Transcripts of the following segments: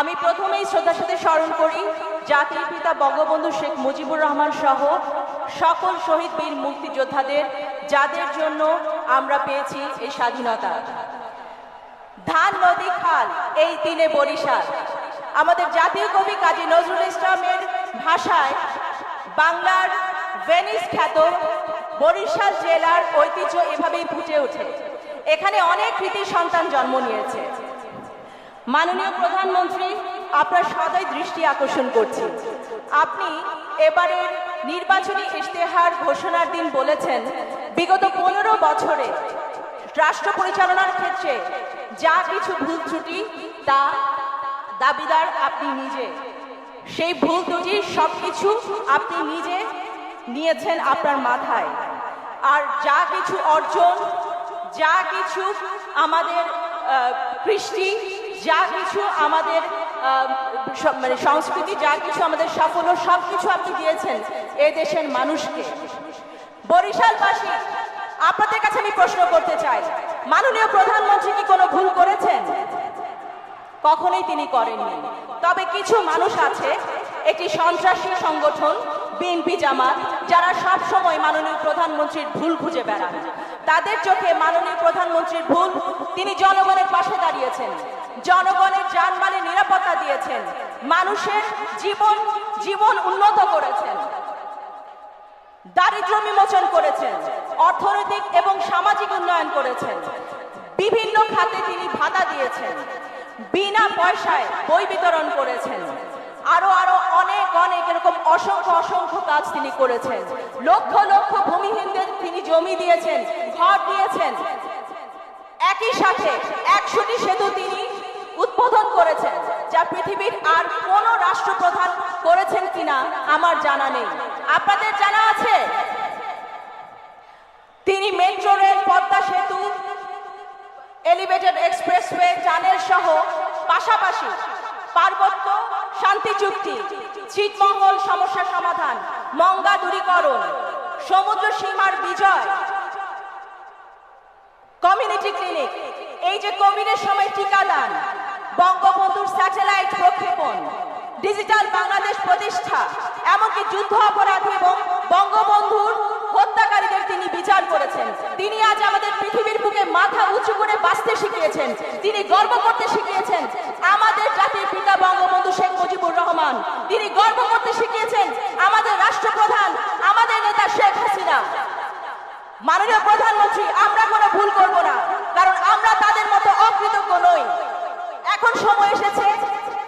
আমি প্রথমেই শ্রদ্ধার সাথে স্মরণ করি, জাতির পিতা বঙ্গবন্ধু শেখ মুজিবুর রহমান সহ সকল শহীদ বীর মুক্তিযোদ্ধাদের, যাদের জন্য আমরা পেয়েছি এই স্বাধীনতা। ধান, নদী, খাল, এই তিনে বরিশাল। আমাদের জাতীয় কবি কাজী নজরুল ইসলামের ভাষায় বাংলার ভেনিস খ্যাত বরিশাল জেলার ঐতিহ্য এভাবেই ফুটে ওঠে। এখানে অনেক কৃতি সন্তান জন্ম নিয়েছে। মাননীয় প্রধানমন্ত্রী, আপনার সদয় দৃষ্টি আকর্ষণ করছি। আপনি এবারের নির্বাচনী ইশতেহার ঘোষণার দিন বলেছেন, বিগত পনেরো বছরে রাষ্ট্র পরিচালনার ক্ষেত্রে যা কিছু ভুল ত্রুটি, তা দাবিদার আপনি নিজে। সেই ভুল ত্রুটির সব কিছু আপনি নিজে নিয়েছেন আপনার মাথায়। আর যা কিছু অর্জন, যা কিছু আমাদের কৃষ্টি যা কিছু আমাদের মানে সংস্কৃতি, যা কিছু আমাদের সাফল্য, সব কিছু আপনি দিয়েছেন এ দেশের মানুষকে। বরিশালবাসী, আপনাদের কাছে আমি প্রশ্ন করতে চাই, মাননীয় প্রধানমন্ত্রী কি কোনো ভুল করেছেন? কখনোই তিনি করেননি। তবে কিছু মানুষ আছে, একটি সন্ত্রাসী সংগঠন, বিএনপি জামাত, যারা সব সময় মাননীয় প্রধানমন্ত্রীর ভুল খুঁজে বেড়ান তাদের চোখে মাননীয় প্রধানমন্ত্রীর ভুল, তিনি জনগণের পাশে দাঁড়িয়েছেন। জনগণের জানমালের নিরাপত্তা দিয়েছেন। মানুষের জীবন জীবন উন্নত করেছেন। দারিদ্র বিমোচন করেছেন। অর্থনৈতিক এবং সামাজিক উন্নয়ন করেছেন। বিভিন্ন খাতে তিনি ভাতা দিয়েছেন। বিনা পয়সায় বই বিতরণ করেছেন। আরও আরও অনেক অনেক এরকম অসংখ্য অসংখ্য কাজ তিনি করেছেন। লক্ষ লক্ষ ভূমিহীনদের তিনি জমি দিয়েছেন, ঘর দিয়েছেন। একই সাথে একশোটি সেতু তিনি উদ্বোধন করেছেন, যা পৃথিবীর আর কোন রাষ্ট্রপ্রধান করেছেন কিনা আমার জানা নেই। আপনাদের জানা আছে? তিনি মেট্রো রেল, পদ্মা সেতু, এলিভেটেড এক্সপ্রেসওয়ে টানেল সহ পাশাপাশি পার্বত্য শান্তি চুক্তি, ছিটমহল সমস্যা সমাধান, মঙ্গা দূরীকরণ, সমুদ্র সীমার বিজয়, কমিউনিটি ক্লিনিক। এই যে কোভিডের সময় টিকাদান বঙ্গবন্ধুর স্যাটেলাইট প্রক্ষেপণ, ডিজিটাল বাংলাদেশ প্রতিষ্ঠা, এমনকি যুদ্ধ অপরাধী এবং বঙ্গবন্ধুর হত্যাকারীদের তিনি বিচার করেছেন। তিনি আজ আমাদের পৃথিবীর বুকে মাথা উঁচু করে বাঁচতে শিখিয়েছেন। তিনি গর্ব করতে শিখিয়েছেন, আমাদের জাতির পিতা বঙ্গবন্ধু শেখ মুজিবুর রহমান। তিনি গর্ব করতে শিখিয়েছেন, আমাদের রাষ্ট্রপ্রধান, আমাদের নেতা শেখ হাসিনা। মাননীয় প্রধানমন্ত্রী, আমরা কোনো ভুল করব না, কারণ আমরা তাদের মতো অকৃতজ্ঞ নই। এখন সময় এসেছে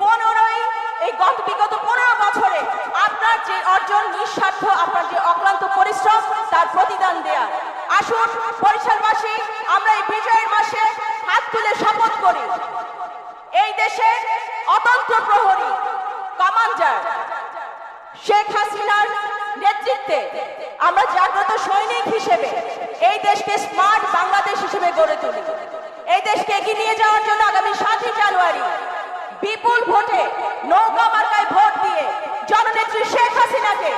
পনেরোই, এই গত বিগত পনেরো বছরে আপনার যে অর্জন নিঃস্বার্থ, আপনার যে অক্লান্ত পরিশ্রম, তার প্রতিদান দেয়া। আসুন, বরিশালবাসী, আমরা এই বিজয়ের মাসে হাত তুলে শপথ করি। এই দেশের অতন্ত্র প্রহরী, কমান্ডার শেখ হাসিনার নেতৃত্বে আমরা জাগ্রত সৈনিক হিসেবে এই দেশকে স্মার্ট বাংলাদেশ হিসেবে গড়ে তুলি। এই দেশকে এগিয়ে নিয়ে যাওয়ার জন্য আগামী সাতই জানুয়ারি বিপুল ভোটে নৌকা মার্কায় ভোট দিয়ে জননেত্রী শেখ হাসিনাকে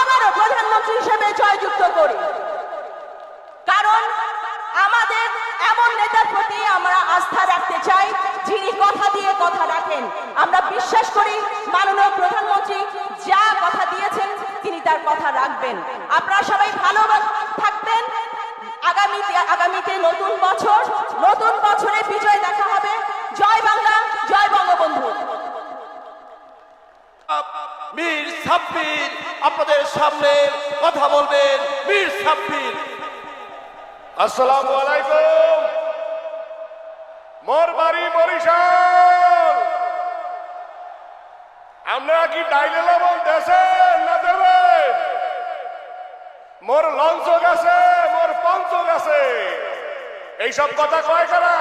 আবারও প্রধানমন্ত্রী হিসেবে জয়যুক্ত করি। কারণ আমাদের এমন নেতার প্রতি আমরা আস্থা রাখতে চাই, যিনি কথা দিয়ে কথা রাখেন। আমরা বিশ্বাস করি মাননীয় প্রধানমন্ত্রী যা কথা দিয়েছেন তিনি তার কথা রাখবেন। আপনারা সবাই ভালো আগামীতে আগামীতে নতুন বছর নতুন বছরে বিজয় দেখা হবে। জয় বাংলা জয় বঙ্গবন্ধু। মীর সাব্বির আপনাদের সামনে কথা বলবেন মীর সাব্বির। আসসালামু আলাইকুম মোর বাড়ি বরিশাল। আমরা কি ডাইলে লবণ দেশেন না দেবেন মোর লঞ্চ গেছে মোর পঞ্চ গেছে এইসব কথা কয় কারা?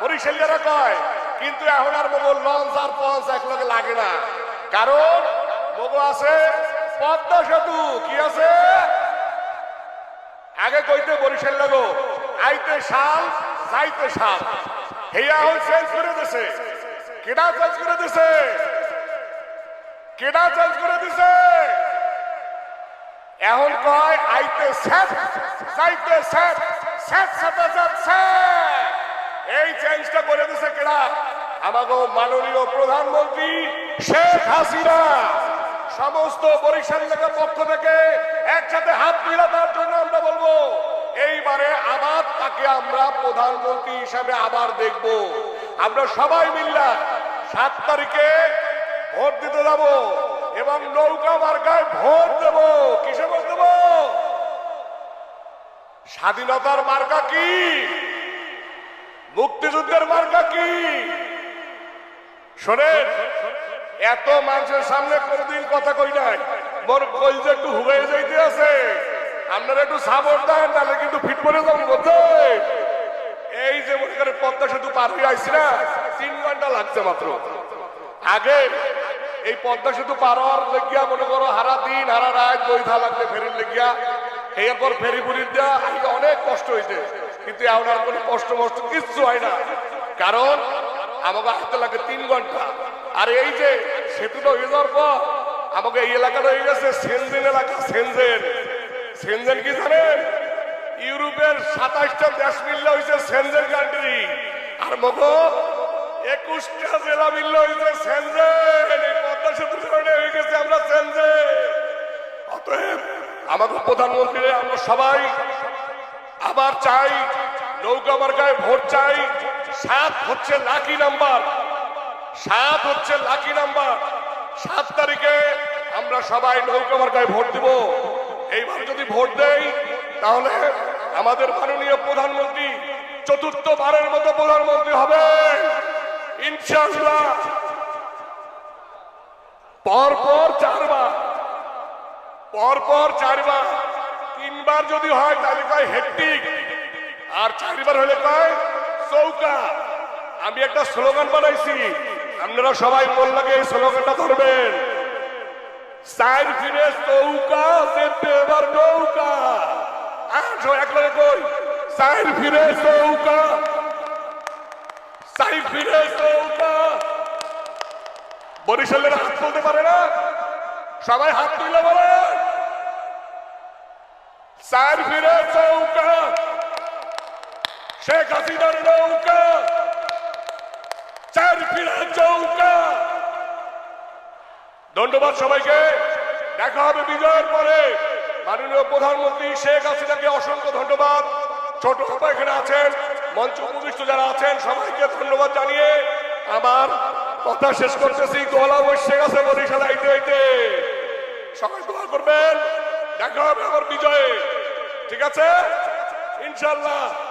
বরিশালিয়ারা কয়, কিন্তু এখন আর মগো লঞ্চ আর পঞ্চ একলগে লাগে না। কারণ মগো আছে পদ্মা সেতু। কি আছে? আগে কইতে বরিশাল লাগো আইতে শাল, যাইতে শাল। হেয়া এখন চেঞ্জ করে দিছে। কেডা চেঞ্জ করে দিছে? কেডা চেঞ্জ করে দিছে? এখন কয়, আইতে স্যাট যাইতে স্যাট স্যাট সাথে স্যাট এই চেঞ্জটা করে দিছে কেডা আমাগো মাননীয় প্রধানমন্ত্রী শেখ হাসিনা। সমস্ত বরিশাল এলাকার পক্ষ থেকে একসাথে হাত মিলা তার জন্য আমরা বলব, এইবারে আবার তাকে আমরা প্রধানমন্ত্রী হিসাবে আবার দেখব। আমরা সবাই মিল্লা সাত তারিখে ভোট দিতে যাব। এবং নৌকা মার্কায় ভোট দেব। কিসে ভোট দেব? স্বাধীনতার মার্কা কি? মুক্তিযুদ্ধের মার্কা কি? শোনেন, এত মানুষের সামনে কোনদিন কথা কই নাই। মোর কলজে একটু হুয়ে যাইতে আছে। আপনারা একটু সাপোর্ট দেন তাহলে কিন্তু ফিট করে যাব বলতে এই যে মনে করেন পদ্মা সেতু পার হয়ে আসছি না, তিন ঘণ্টা লাগছে মাত্র। আগে এই পদ্মা সেতু পার হওয়ার লেগিয়া মনে করো হারা দিন, হারা রাত বৈধা লাগলে ফেরির লেগিয়া। এরপর ফেরি পুরির দেওয়া অনেক কষ্ট হয়েছে কিন্তু এখন কোনো কষ্ট মষ্ট কিচ্ছু হয় না। কারণ আমাকে হাতে লাগে তিন ঘণ্টা। আর এই যে সেতুটা হয়ে যাওয়ার পর আমাকে এই এলাকাটা হয়ে গেছে সেনজেন এলাকা, সেনজেন। সেনজেন কি জানেন? ইউরোপের সাতাশটা দেশ মিললে হয়েছে সেনজেন কান্ট্রি আর মগো একুশটা জেলা মিললে হয়েছে সেনজেন। আমাকে প্রধানমন্ত্রী, আমরা সবাই আবার চাই, নৌকা মার্কায় ভোট চাই। সাত হচ্ছে লাকি নাম্বার। সাত হচ্ছে লাকি নাম্বার। সাত তারিখে আমরা সবাই নৌকা মার্কায় ভোট দিব। এইবার যদি ভোট দেই, তাহলে আমাদের মাননীয় প্রধানমন্ত্রী চতুর্থবারের মতো প্রধানমন্ত্রী হবে। ইনশাআল্লাহ। পরপর চারবার। পরপর চারবার, তিনবার যদি হয় তাহলে কয় হেক্টিক আর চারবার হলে কয় চৌকা। আমি একটা স্লোগান বানাইছি। আপনারা সবাই লাগে এই স্লোগানটা ধরবেন। সাইড ফিরে চৌকা চেপে এবার নৌকা। আসো এক লগে কই? সাইড ফিরে চৌকা। সাইড ফিরে চৌকা। বরিশালের হাত তুলতে পারে না? সবাই হাত তুলে বলে সাইড ফিরে চৌকা। শেখ হাসিনার নৌকা। চার ফিরে চৌকা। ধন্যবাদ সবাইকে। দেখা হবে বিজয়ের পরে। মাননীয় প্রধানমন্ত্রী শেখ হাসিনাকে অসংখ্য ধন্যবাদ। ছোট সবাই এখানে আছেন, মঞ্চ উপবিষ্ট যারা আছেন, সবাইকে ধন্যবাদ জানিয়ে আমার কথা শেষ করতেছি। গলা বসে গেছে বরিশাল আইতে আইতে সবাই দোয়া করবেন। দেখা হবে আমার বিজয়ে। ঠিক আছে? ইনশাল্লাহ